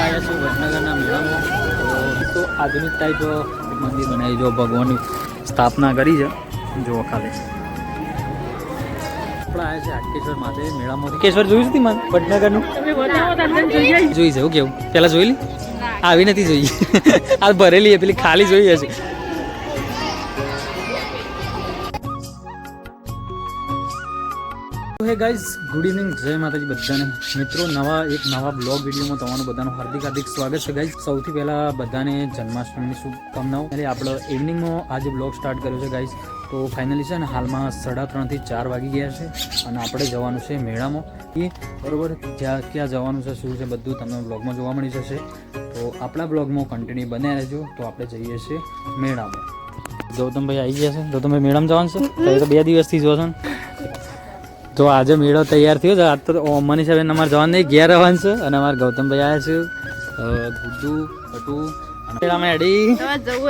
આવ્યા છીએ વડનગરના મેળામાં. તો આધુનિક ટાઈપ મંદિર બનાવી. જો ભગવાનની સ્થાપના કરી છે. જો ખાલી. આપણે આવ્યા છે હાટકેશ્વર માતે મેળામાં. કેશ્વર જોયું છે મને વડનગરનું? જોઈ છે એવું કેવું? પહેલાં જોઈ લી આવી નથી જોઈ. આ ભરેલી પેલી ખાલી જોઈ હશે. Hey guys, good evening. જય માતાજી બધાને. મિત્રો, નવા એક નવા બ્લોગ વિડીયોમાં તમારું બધાનું હાર્દિક હાર્દિક સ્વાગત છે ગાઈઝ. સૌથી પહેલાં બધાને જન્માષ્ટમીની શુભકામનાઓ. એટલે આપણે ઇવનિંગમાં આજે બ્લોગ સ્ટાર્ટ કર્યો છે ગાઈઝ. તો ફાઇનલી છે ને, હાલમાં સાડા ત્રણથી ચાર વાગી ગયા છે અને આપણે જવાનું છે મેળામાં. એ બરોબર જ્યાં ક્યાં જવાનું છે, શું છે બધું તમને બ્લોગમાં જોવા મળી જશે. તો આપણા બ્લોગમાં કન્ટિન્યુ બન્યા રહેજો. તો આપણે જઈએ છીએ મેળામાં. ગૌતમભાઈ આવી ગયા છે. ગૌતમભાઈ મેળામાં જવાનું છે? તો બે દિવસથી જોશો ને. તો આજે મેળો તૈયાર થયો છે. આજ તો સાહેબ અમારે જવાનું નહીં, ઘેર રહેવાનું છે અને અમારે ગૌતમભાઈ આવ્યા છે. ગુડ્ડુ અને મેળામાં એડી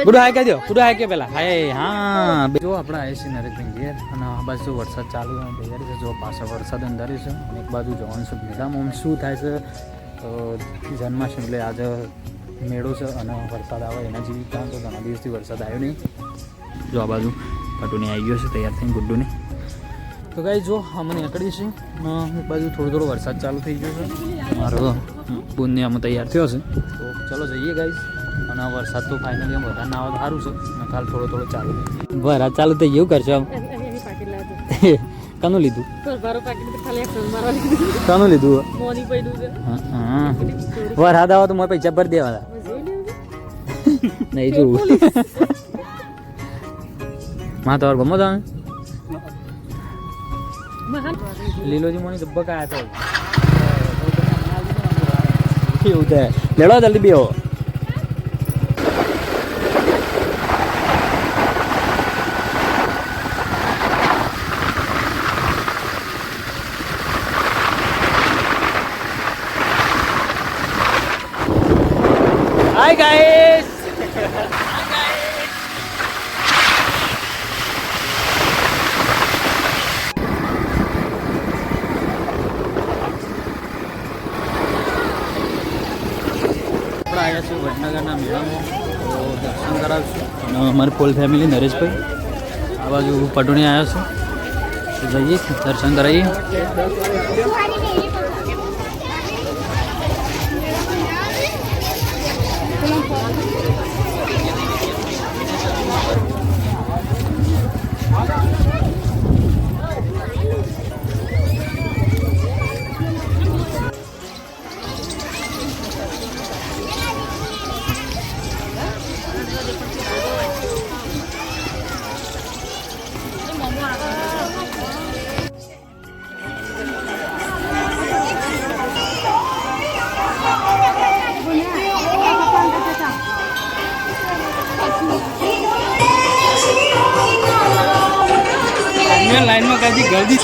ગુડુ હાય કહી દો. ગુડુ હાય કે પેલા. હાય, હા. જો આપણે આવીએ છીએ નરેશભાઈ ઘેર અને આ બાજુ વરસાદ ચાલુ તૈયારી છે. જો પાછા વરસાદ અંધારી છે એક બાજુ જવાનું છે બીજામાં શું થાય છે? જન્માષ્ટમી એટલે આજે મેળો છે અને વરસાદ આવે એના જેવી. કારણ તો ઘણા દિવસથી વરસાદ આવ્યો નહીં. જો આ બાજુ પટુની આવી ગયો છે, તૈયાર થઈને ગુડ્ડુની. તો ગાઈ જો અમને નીકળી છે. એક બાજુ થોડો થોડો વરસાદ ચાલુ થઈ ગયો છે. મારો આમાં તૈયાર થયો છે. તો ચલો જઈએ ગાઈઝ અને આ વરસાદ તો ફાઇનલી એમ વધારે ના આવે તો સારું છે. અને કાલ થોડો થોડો ચાલુ. વરસાદ ચાલુ થઈ ગયું કરશો આમ? કાનું લીધું? કાનું લીધું? હા હા. વરસાદ આવે તો મારે પૈસા ભરી દેવાના. નહીં જોવું. માં તમારે ગમો તમે લીલોજી મોની દબ્બક આયા તો. એવું છે લેડો જલ્દી બેહો. Hi ગાઈસ આપણે આવ્યા છીએ વડનગરના મેળામાં. તો દર્શન કરાવશું. અને અમારી ફૂલ ફેમિલી નરેશભાઈ. આ બાજુ પટોણી આવ્યા છે. જઈએ, દર્શન કરાવીએ. geldi.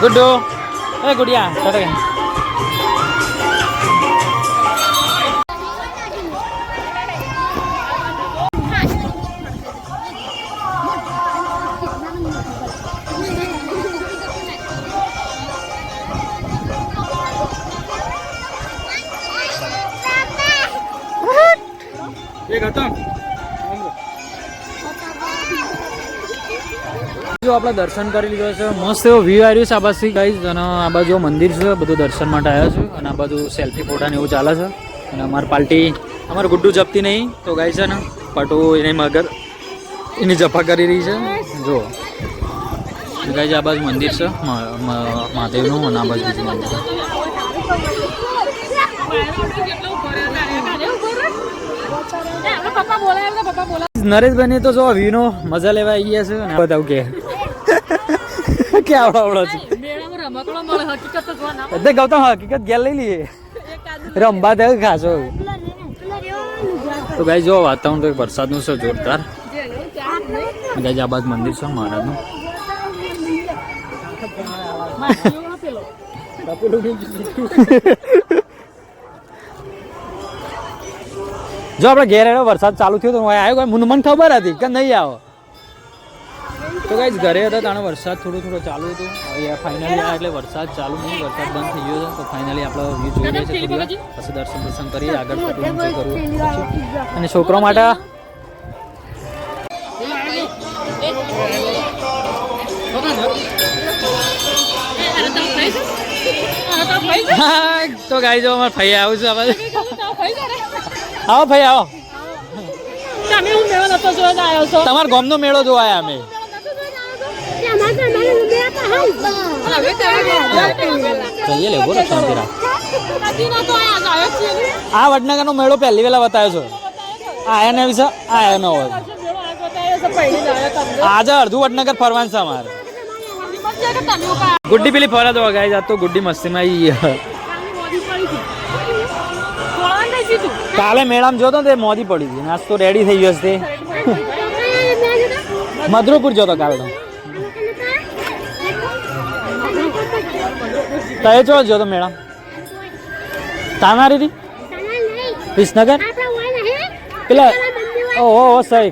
ગુડ્ડુ એ ગુડિયા ટાટા આપણે દર્શન કરી લીધો છે. મસ્ત એવો વ્યૂ આવ્યું છે આ બાજુથી ગાઈઝ અને આ બાજુ મંદિર છે. બધું દર્શન માટે આવ્યા છે. અને આ બાજુ સેલ્ફી ફોટા ને એવું ચાલે છે. અને અમારી પાર્ટી અમારે ગુડ્ડુ જપતી નહીં. તો ગાય છે ને, પટુ એને મગર, એની જફા કરી રહી છે. જો ગાય આ બાજુ મંદિર છે. મહાદેવનું અને આ બાજુ બીજું મંદિર. નરેશભાઈ તો જો વ્યૂ નો મજા લેવા આવી ગયા છે. બતાવ કે કે આવડો આવડો છે. તો એટલે ગૌતમ હકીકત ગેલ લઈ લઈએ. રમવા દે ખાસો તો ગાઈ જો વાતાવરણ તો વરસાદનું છે જોરદાર. ગાઈ આ મંદિર છે મહારાજનું. જો આપણે ઘેર વરસાદ ચાલુ થયો તો હું આવ્યો કોઈ મને ખબર હતી કે નહીં આવો. તો ગાઈઝ ઘરે હતા તાણે વરસાદ થોડો થોડો ચાલુ હતો. ફાઇનલી આ એટલે વરસાદ ચાલુ નહીં વરસાદ બંધ થઈ ગયો તો ફાઇનલી આપણો વ્યૂ જોઈ રહ્યા છે થોડી પછી દર્શન દર્શન કરી આગળ ફોટો કરવું. અને છોકરો માટે તો ગાઈ જો અમાર ભાઈ આવું છે રે આવો ભાઈ આવો. તમે હું મેળો નતો જોવા આવ્યો છો? તમારા ગામનો મેળો જોવા આવ્યા અમે. જઈએ લે નો શાંતિ આ મેળો પહેલી વેલા બતાવ્યો છો. આ આયા ને વિશે આ આયા નો હોય. આ આજે અડધું વડનગર ફરવાનું છે અમારે. ગુડ્ડી પેલી ફરા દો ગાય આ તો ગુડ્ડી મસ્તીમાં આવી કાલે મેળામાં જોતો તે મોદી પડી હતી નાસ્તો રેડી થઈ ગયો છે મધુરપુર જોતો કાલે તો. તય જો તો મેળા. તાનારી રી વિસનગર? પેલા ઓહો સહી.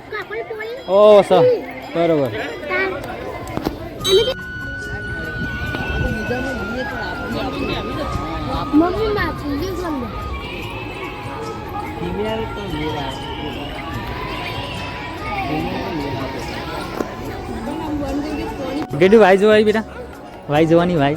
ઓહો સ બરોબર. કેટલી ભાઈ જોવાય બેટા? ભાઈ જોવાની ભાઈ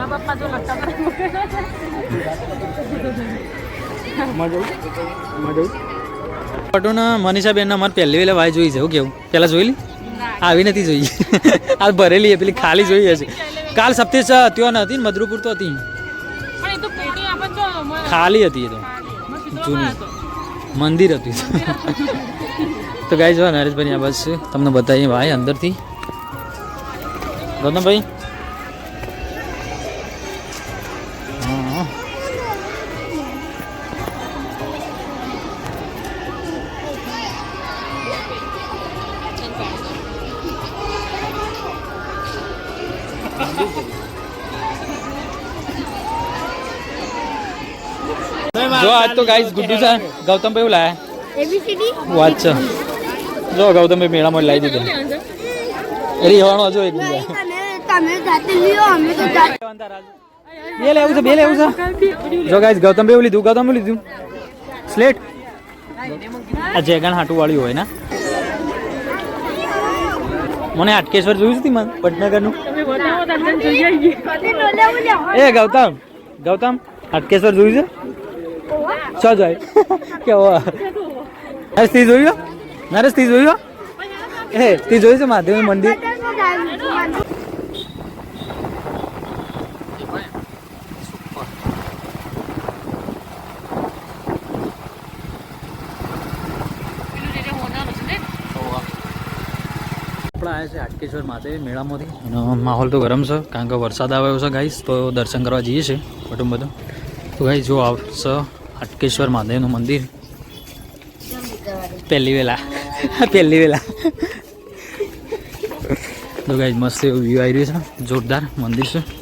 મા પપ્પા જો લગતા પટુના મનીષાબેન અમારે પહેલી વેલા ભાઈ જોઈ છે. એવું કેવું? પહેલાં જોઈ લી આવી નથી જોઈ. આ ભરેલી પેલી ખાલી જોઈ હશે. કાલ સપ્તેશ હતી નથી હતી મધુરપુર તો હતી. ખાલી હતી એ તો. જૂની. મંદિર હતું. તો ગાય જો નરેશભાઈ આ બસ છે. તમને બતાવીએ ભાઈ અંદરથી. ગૌતમભાઈ? આજ તો ગાઈસ ગુડ્ડુ છે ગૌતમભાઈ એવું લાયા વાત છે જો ગૌતમભાઈ મેળામાં લાવી દીધો રીવાણો જો એક બીજા તમે જાતે લ્યો અમે તો જાતે બે લેવું છે બે લેવું છે જો ગાઈસ ગૌતમભાઈ એવું લીધું ગૌતમ લીધું સ્લેટ આ જેગણ હાટુ વાળી હોય ને મને હાટકેશ્વર જોયું છે મને પટનગર તમે બતાવો તમને જોઈ આવીએ એ ગૌતમ ગૌતમ હાટકેશ્વર જોયું છે શું જોઈ કેવો નરેશ તી જોયું? નરેશ તી જોયું? એ તી જોયું છે મહાદેવનું મંદિર. આવ્યા છે હાટકેશ્વર માથે મેળામાંથી. માહોલ તો ગરમ છે, કારણ કે વરસાદ આવ્યો છે ગાઈસ તો દર્શન કરવા જઈએ છીએ કુટુંબ બધું. તો ગાઈ જો આવશે હાટકેશ્વર મહાદેવનું મંદિર. પહેલી વેલા. પહેલી વેલા. તો ગાય મસ્ત એવું વ્યૂ આવી રહ્યું છે. જોરદાર મંદિર છે.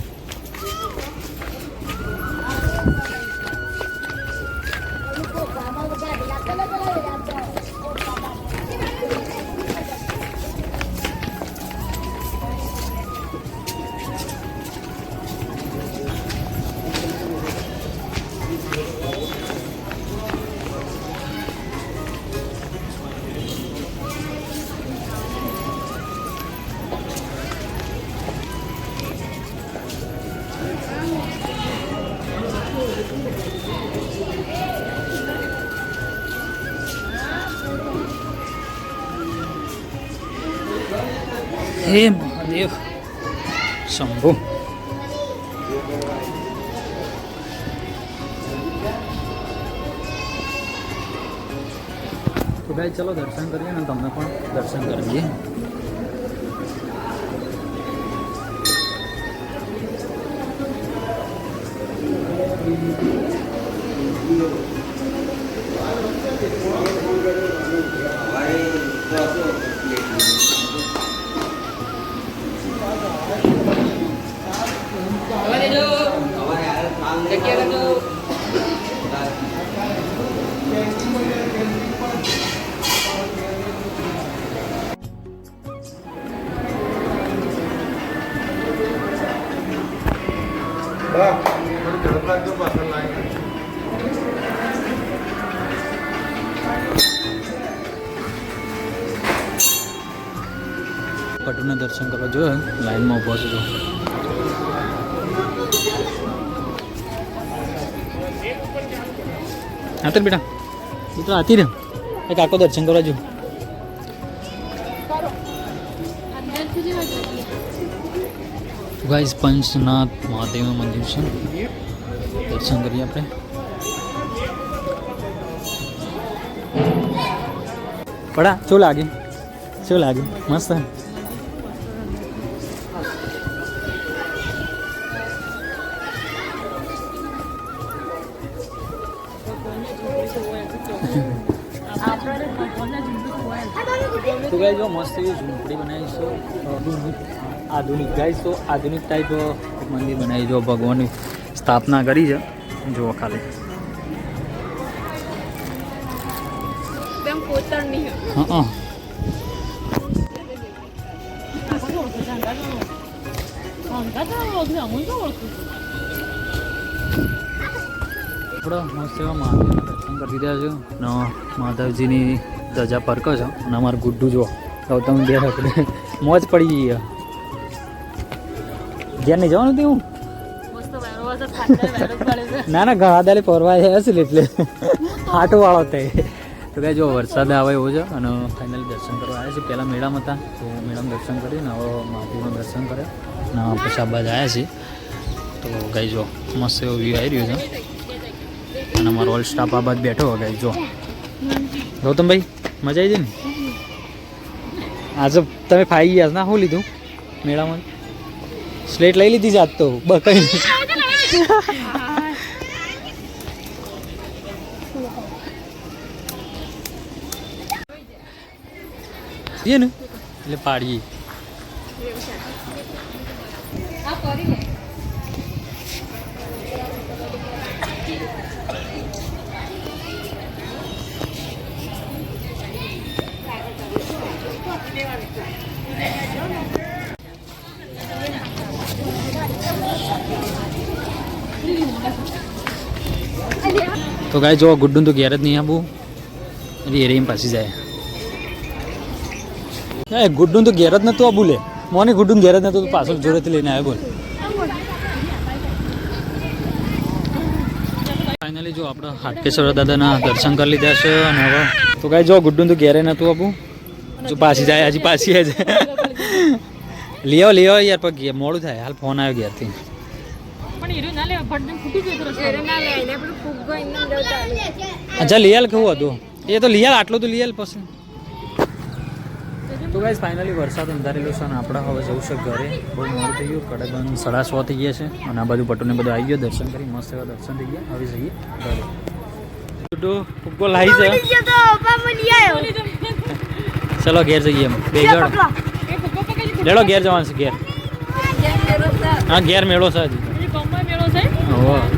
હે મહાદેવ શંભુ તો ભાઈ ચલો દર્શન કરીએ ને તમને પણ દર્શન કરીએ પટુના દર્શન કરવા જોઈએ લાઈનમાં ઊભો છું હા તો બેટા મિત્રો આતી રહ્યો એ કાકો દર્શન કરવા જો ગાઈસ પંચનાથ મહાદેવનું મંદિર છે દર્શન કરીએ આપણે પડા શું લાગે શું લાગે મસ્ત તો ગાઈ જો મસ્ત એવી ઝૂંપડી બનાવી છો. આધુનિક આધુનિક ગાઈ તો આધુનિક ટાઈપ એક મંદિર બનાવી જો ભગવાનની સ્થાપના કરી છે. જુઓ ખાલી. હે. હા. આપણે મસ્ત એવા મહાદેવના દર્શન કરી દીધા છું. અને માધવજીની ધજા પરકો છો. અને અમારું ગુડ્ડુ જો ગૌતમ બે આપણે મોજ પડી ગઈ. ઘેર નહીં જવાનું હતું છે. ના ના ઘણા દાડે પરવા હશે એટલે. હાટો વાળો તે. તો કે જો વરસાદ આવે એવો છે અને ફાઇનલી દર્શન કરવા આવ્યા છે. પહેલાં મેળામાં હતા તો મેળામાં દર્શન કરીને હવે મહાદેવનું દર્શન કર્યા. અને પછી આ બાદ આવ્યા છીએ તો ગઈ જો મસ્ત એવો વ્યૂ આવી રહ્યો છે. અને અમારો ઓલ સ્ટાફ આ બાદ બેઠો હોય જો. ગૌતમભાઈ, મજા આવી છે ને? આજે તમે ફાઈ ગયા ના, શું લીધું મેળામાં? સ્લેટ લઈ લીધી જાત તો બકાઈ ને? એટલે પાડીએ. તો ગાય, જો ગુડ્ડું તો ઘેર જ નહીં આપવું એટલે એમ પાછી જાય. એ ગુડ્ડું તો ઘેર જ નહોતું આ બોલે મોને ગુડ્ડું ઘેર જ નહોતું, તો પાછળ જોડેથી લઈને આવ્યો બોલ. ફાઇનલી જો આપણે હાટકેશ્વર દાદાના દર્શન કરી લીધા છે અને હવે તો કાંઈ જો ગુડ્ડું તો ઘેરે નહોતું આપવું જો પાછી જાય, હજી પાછી જાય. લઈ આવો લઈ આવો યાર, પણ મોડું થાય. હાલ ફોન આવ્યો ઘેરથી. અચ્છા લિયલ કેવું હતું? એ તો લિયલ આટલું તો લિયલ પછી. તો ગાઈઝ ફાઇનલી વરસાદ અંધારેલો છે અને આપણે હવે જવું છે ઘરે. બહુ મોડું થઈ ગયું કડકન સાડા સો થઈ ગયા છે અને આ બાજુ પટોને બધું આવી ગયો દર્શન કરી મસ્ત એવા દર્શન થઈ ગયા. હવે જઈએ ઘરે. તો ફૂગો લાવી છે. ચલો ઘેર જઈએ એમ. બે જણ લેડો ઘેર જવાનું છે ઘેર. હા ઘેર મેળો છે હજી. એ ગામમાં મેળો છે ઓહો